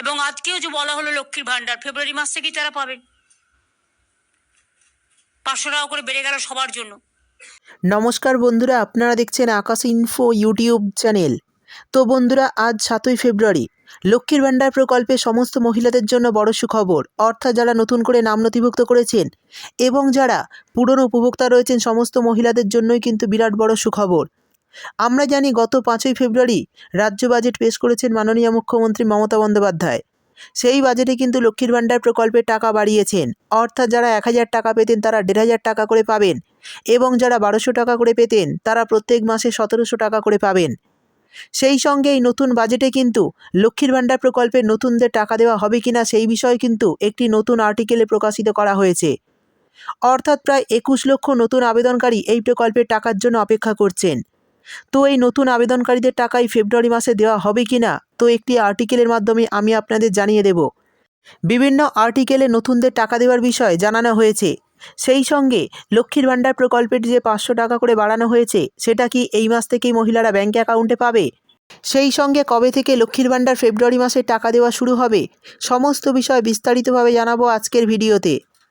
এবং আজকেও যে বলা হলো লক্ষ্মীর ভান্ডার ফেব্রুয়ারি মাস থেকেই তারা পাবেন পাঁচশো টাকা করে বেড়ে গেল সবার জন্য। নমস্কার বন্ধুরা, আপনারা দেখছেন আকাশ ইনফো ইউটিউব চ্যানেল। তো বন্ধুরা, আজ সাতই ফেব্রুয়ারি। লক্ষ্মীর ভাণ্ডার প্রকল্পে সমস্ত মহিলাদের জন্য বড় সুখবর। অর্থাৎ যারা নতুন করে নাম নথিভুক্ত করেছেন এবং যারা পুরনো উপভোক্তা রয়েছেন, সমস্ত মহিলাদের জন্যই কিন্তু বিরাট বড় সুখবর। আমরা জানি গত পাঁচই ফেব্রুয়ারি রাজ্য বাজেট পেশ করেছেন মাননীয় মুখ্যমন্ত্রী মমতা বন্দ্যোপাধ্যায়। সেই বাজেটে কিন্তু লক্ষ্মীর ভাণ্ডার প্রকল্পে টাকা বাড়িয়েছেন। অর্থাৎ যারা এক হাজার টাকা পেতেন, তারা দেড় হাজার টাকা করে পাবেন এবং যারা বারোশো টাকা করে পেতেন, তারা প্রত্যেক মাসে সতেরোশো টাকা করে পাবেন। সেই সঙ্গে এই নতুন বাজেটে কিন্তু লক্ষ্মীর ভাণ্ডার প্রকল্পে নতুনদের টাকা দেওয়া হবে কিনা সেই বিষয়ে কিন্তু একটি নতুন আর্টিকেলে প্রকাশিত করা হয়েছে। অর্থাৎ প্রায় একুশ লক্ষ নতুন আবেদনকারী এই প্রকল্পের টাকার জন্য অপেক্ষা করছেন। তো এই নতুন আবেদনকারীদের টাকাই ফেব্রুয়ারি মাসে দেওয়া হবে কি না? তো একটি আর্টিকেলের মাধ্যমে আমি আপনাদের জানিয়ে দেব। বিভিন্ন আর্টিকেলে নতুনদের টাকা দেওয়ার বিষয় জানানো হয়েছে। সেই সঙ্গে লক্ষ্মীর ভাণ্ডার প্রকল্পের যে পাঁচশো টাকা করে বাড়ানো হয়েছে, সেটা কি এই মাস থেকেই মহিলারা ব্যাঙ্ক অ্যাকাউন্টে পাবে? সেই সঙ্গে কবে থেকে লক্ষ্মীর ভাণ্ডার ফেব্রুয়ারি মাসে টাকা দেওয়া শুরু হবে, সমস্ত বিষয় বিস্তারিতভাবে জানাব আজকের ভিডিওতে।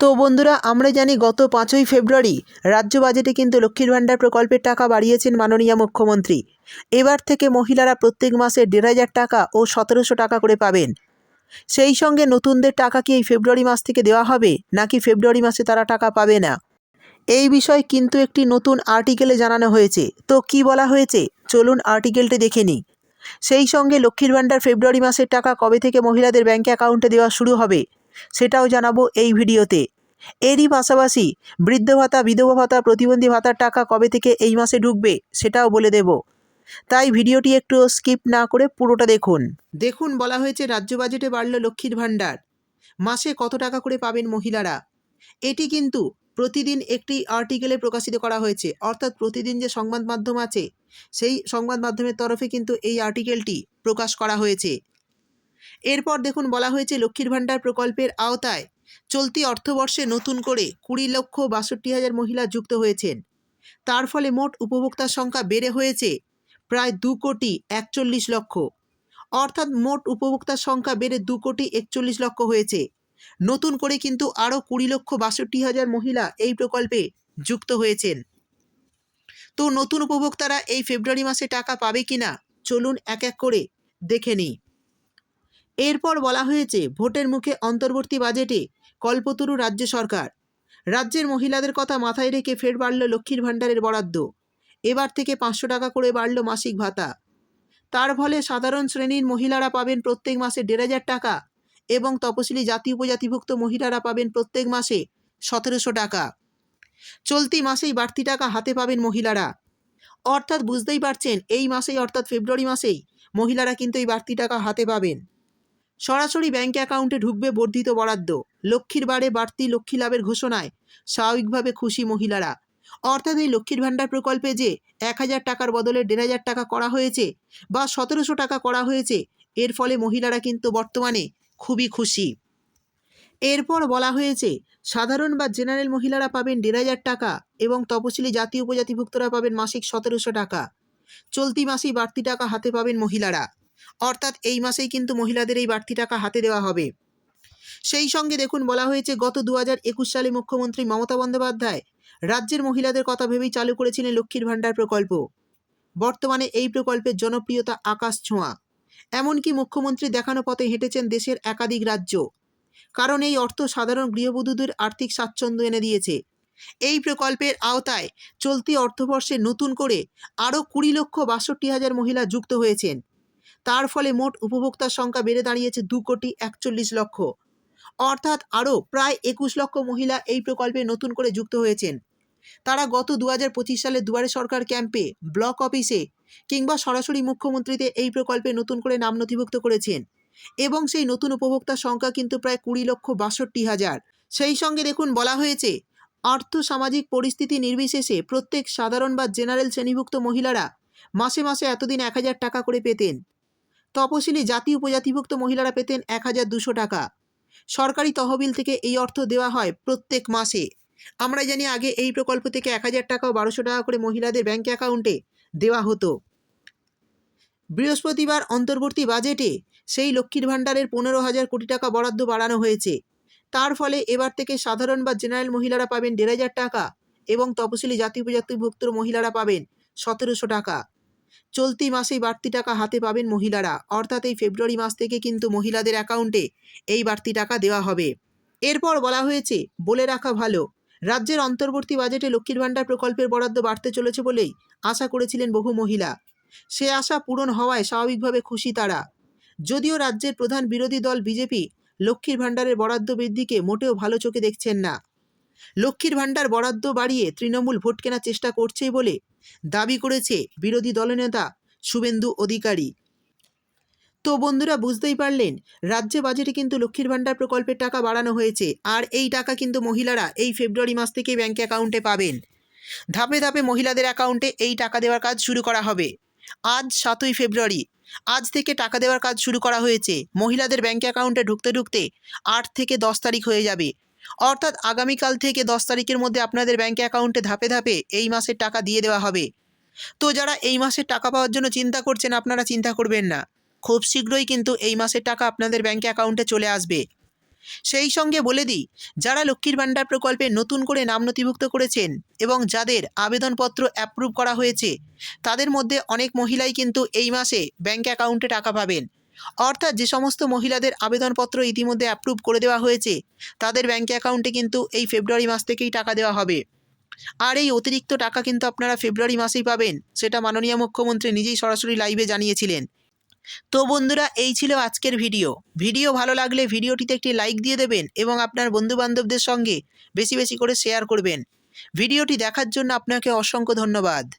তো বন্ধুরা, আমরা জানি গত পাঁচই ফেব্রুয়ারি রাজ্য বাজেটে কিন্তু লক্ষ্মীর ভাণ্ডার প্রকল্পের টাকা বাড়িয়েছেন মাননীয় মুখ্যমন্ত্রী। এবার থেকে মহিলারা প্রত্যেক মাসে দেড় হাজার টাকা ও সতেরোশো টাকা করে পাবেন। সেই সঙ্গে নতুনদের টাকা কি এই ফেব্রুয়ারি মাস থেকে দেওয়া হবে, নাকি ফেব্রুয়ারি মাসে তারা টাকা পাবে না? এই বিষয়ে কিন্তু একটি নতুন আর্টিকেলে জানানো হয়েছে। তো কি বলা হয়েছে? চলুন আর্টিকেলটি দেখে নিই। সেই সঙ্গে লক্ষ্মীর ভাণ্ডার ফেব্রুয়ারি মাসের টাকা কবে থেকে মহিলাদের ব্যাঙ্ক অ্যাকাউন্টে দেওয়া শুরু হবে? সেটাও জানাব এই ভিডিওতে। এরই পাশাপাশি বৃদ্ধ ভাতা, বিধবা ভাতা, প্রতিবন্ধী ভাতার টাকা কবে থেকে এই মাসে ঢুকবে সেটাও বলে দেব। তাই ভিডিওটি একটু স্কিপ না করে পুরোটা দেখুন। দেখুন বলা হয়েছে রাজ্য বাজেটে বাড়ল লক্ষ্মীর ভাণ্ডার। মাসে কত টাকা করে পাবেন মহিলারা? এটি কিন্তু প্রতিদিন একটি আর্টিকেলে প্রকাশিত করা হয়েছে। অর্থাৎ প্রতিদিন যে সংবাদ মাধ্যম আছে, সেই সংবাদ মাধ্যমের তরফে কিন্তু এই আর্টিকেলটি প্রকাশ করা হয়েছে। এরপর দেখুন বলা হয়েছে লক্ষ্মীর ভাণ্ডার প্রকল্পের আওতায় চলতি অর্থবর্ষে নতুন করে কুড়ি লক্ষ বাষট্টি হাজার মহিলা যুক্ত হয়েছেন। তার ফলে মোট উপভোক্তার সংখ্যা বেড়ে হয়েছে প্রায় দু কোটি একচল্লিশ লক্ষ। অর্থাৎ মোট উপভোক্তার সংখ্যা বেড়ে দু কোটি একচল্লিশ লক্ষ হয়েছে। নতুন করে কিন্তু আরও কুড়ি লক্ষ বাষট্টি হাজার মহিলা এই প্রকল্পে যুক্ত হয়েছেন। তো নতুন উপভোক্তারা এই ফেব্রুয়ারি মাসে টাকা পাবে কিনা চলুন এক এক করে দেখে নিই। এরপর বলা হয়েছে, ভোটের মুখে অন্তর্বর্তী বাজেটে কল্পতরু রাজ্য সরকার। রাজ্যের মহিলাদের কথা মাথায় রেখে ফের বাড়ল লক্ষ্মীর ভাণ্ডারের বরাদ্দ। এবার থেকে পাঁচশো টাকা করে বাড়ল মাসিক ভাতা। তার ফলে সাধারণ শ্রেণির মহিলারা পাবেন প্রত্যেক মাসে দেড় হাজার টাকা এবং তপশিলি জাতি উপজাতিভুক্ত মহিলারা পাবেন প্রত্যেক মাসে সতেরোশো টাকা। চলতি মাসেই বাড়তি টাকা হাতে পাবেন মহিলারা। অর্থাৎ বুঝতেই পারছেন, এই মাসেই অর্থাৎ ফেব্রুয়ারি মাসেই মহিলারা কিন্তু এই বাড়তি টাকা হাতে পাবেন। সরাসরি ব্যাঙ্ক অ্যাকাউন্টে ঢুকবে বর্ধিত বরাদ্দ। লক্ষ্মীর বারে বাড়তি লক্ষ্মী লাভের ঘোষণায় স্বাভাবিকভাবে খুশি মহিলারা। অর্থাৎ এই লক্ষ্মীর ভাণ্ডার প্রকল্পে যে এক হাজার টাকার বদলে দেড় হাজার টাকা করা হয়েছে বা সতেরোশো টাকা করা হয়েছে, এর ফলে মহিলারা কিন্তু বর্তমানে খুবই খুশি। এরপর বলা হয়েছে, সাধারণ বা জেনারেল মহিলারা পাবেন দেড় হাজার টাকা এবং তপশিলি জাতি উপজাতিভুক্তরা পাবেন মাসিক সতেরোশো টাকা। চলতি মাসেই বাড়তি টাকা হাতে পাবেন মহিলারা। অর্থাৎ এই মাসেই কিন্তু মহিলাদের এই বাড়তি টাকা হাতে দেওয়া হবে। সেই সঙ্গে দেখুন, বলা হয়েছে গত দু একুশ সালে মুখ্যমন্ত্রী মমতা বন্দ্যোপাধ্যায় রাজ্যের মহিলাদের কথা ভেবেই চালু করেছিলেন লক্ষ্মীর ভাণ্ডার প্রকল্প। বর্তমানে এই প্রকল্পের জনপ্রিয়তা আকাশ ছোঁয়া। এমনকি মুখ্যমন্ত্রী দেখানো পথে হেঁটেছেন দেশের একাধিক রাজ্য। কারণ এই অর্থ সাধারণ গৃহবধূদের আর্থিক স্বাচ্ছন্দ্য এনে দিয়েছে। এই প্রকল্পের আওতায় চলতি অর্থবর্ষে নতুন করে আরও কুড়ি লক্ষ বাষট্টি হাজার মহিলা যুক্ত হয়েছেন। তার ফলে মোট উপভোক্তার সংখ্যা বেড়ে দাঁড়িয়েছে দু কোটি একচল্লিশ লক্ষ। অর্থাৎ আরও প্রায় একুশ লক্ষ মহিলা এই প্রকল্পে নতুন করে যুক্ত হয়েছেন। তারা গত দু হাজার পঁচিশ সালে দুয়ারে সরকার ক্যাম্পে, ব্লক অফিসে কিংবা সরাসরি মুখ্যমন্ত্রীতে এই প্রকল্পে নতুন করে নাম নথিভুক্ত করেছেন এবং সেই নতুন উপভোক্তার সংখ্যা কিন্তু প্রায় কুড়ি লক্ষ বাষট্টি হাজার। সেই সঙ্গে দেখুন, বলা হয়েছে, আর্থ সামাজিক পরিস্থিতি নির্বিশেষে প্রত্যেক সাধারণ বা জেনারেল শ্রেণীভুক্ত মহিলারা মাসে মাসে এতদিন এক হাজার টাকা করে পেতেন। তপশিলি জাতি উপজাতিভুক্ত মহিলারা পেতেন এক হাজার দুশো টাকা। সরকারি তহবিল থেকে এই অর্থ দেওয়া হয় প্রত্যেক মাসে। আমরা জানি আগে এই প্রকল্প থেকে এক হাজার টাকা ও বারোশো টাকা করে মহিলাদের ব্যাঙ্ক অ্যাকাউন্টে দেওয়া হতো। বৃহস্পতিবার অন্তর্বর্তী বাজেটে সেই লক্ষ্মীর ভাণ্ডারের পনেরো হাজার কোটি টাকা বরাদ্দ বাড়ানো হয়েছে। তার ফলে এবার থেকে সাধারণ বা জেনারেল মহিলারা পাবেন দেড় হাজার টাকা এবং তপশিলি জাতি উপজাতিভুক্ত মহিলারা পাবেন সতেরোশো টাকা। চলতি মাসেই বাড়তি টাকা হাতে পাবেন মহিলারা। অর্থাৎ এই ফেব্রুয়ারি মাস থেকে কিন্তু মহিলাদের অ্যাকাউন্টে এই বাড়তি টাকা দেওয়া হবে। এরপর বলা হয়েছে, বলে রাখা ভালো। রাজ্যের অন্তর্বর্তী বাজেটে লক্ষ্মীর ভাণ্ডার প্রকল্পের বরাদ্দ বাড়তে চলেছে বলেই আশা করেছিলেন বহু মহিলা। সে আশা পূরণ হওয়ায় স্বাভাবিকভাবে খুশি তারা। যদিও রাজ্যের প্রধান বিরোধী দল বিজেপি লক্ষ্মীর ভাণ্ডারের বরাদ্দ বৃদ্ধিকে মোটেও ভালো চোখে দেখছেন না। লক্ষ্মীর ভাণ্ডার বরাদ্দ বাড়িয়ে তৃণমূল ভোট কেনার চেষ্টা করছে বলে দাবি করেছে বিরোধী দলনেতা শুভেন্দু অধিকারী। তো বন্ধুরা, বুঝতেই পারলেন, রাজ্য বাজেটে কিন্তু লক্ষ্মীর ভাণ্ডার প্রকল্পের টাকা বাড়ানো হয়েছে আর এই টাকা কিন্তু মহিলারা এই ফেব্রুয়ারি মাস থেকে ব্যাঙ্ক অ্যাকাউন্টে পাবেন। ধাপে ধাপে মহিলাদের অ্যাকাউন্টে এই টাকা দেওয়ার কাজ শুরু করা হবে। আজ সাতই ফেব্রুয়ারি, আজ থেকে টাকা দেওয়ার কাজ শুরু করা হয়েছে। মহিলাদের ব্যাঙ্ক অ্যাকাউন্টে ঢুকতে ঢুকতে আট থেকে দশ তারিখ হয়ে যাবে। অর্থাৎ আগামীকাল থেকে দশ তারিখের মধ্যে আপনাদের ব্যাঙ্ক অ্যাকাউন্টে ধাপে ধাপে এই মাসের টাকা দিয়ে দেওয়া হবে। তো যারা এই মাসের টাকা পাওয়ার জন্য চিন্তা করছেন, আপনারা চিন্তা করবেন না। খুব শীঘ্রই কিন্তু এই মাসের টাকা আপনাদের ব্যাঙ্ক অ্যাকাউন্টে চলে আসবে। সেই সঙ্গে বলে দিই, যারা লক্ষ্মীর ভাণ্ডার প্রকল্পে নতুন করে নাম নথিভুক্ত করেছেন এবং যাদের আবেদনপত্র অ্যাপ্রুভ করা হয়েছে, তাদের মধ্যে অনেক মহিলাই কিন্তু এই মাসে ব্যাঙ্ক অ্যাকাউন্টে টাকা পাবেন। অর্থাৎ যে সমস্ত মহিলাদের আবেদনপত্র ইতিমধ্যে অ্যাপ্রুভ করে দেওয়া হয়েছে, তাদের ব্যাঙ্ক অ্যাকাউন্টে কিন্তু এই ফেব্রুয়ারি মাস থেকেই টাকা দেওয়া হবে। আর এই অতিরিক্ত টাকা কিন্তু আপনারা ফেব্রুয়ারি মাসেই পাবেন, সেটা মাননীয় মুখ্যমন্ত্রী নিজেই সরাসরি লাইভে জানিয়েছিলেন। তো বন্ধুরা, এই ছিল আজকের ভিডিও ভিডিও ভালো লাগলে ভিডিওটিতে একটি লাইক দিয়ে দেবেন এবং আপনার বন্ধুবান্ধবদের সঙ্গে বেশি বেশি করে শেয়ার করবেন। ভিডিওটি দেখার জন্য আপনাকে অসংখ্য ধন্যবাদ।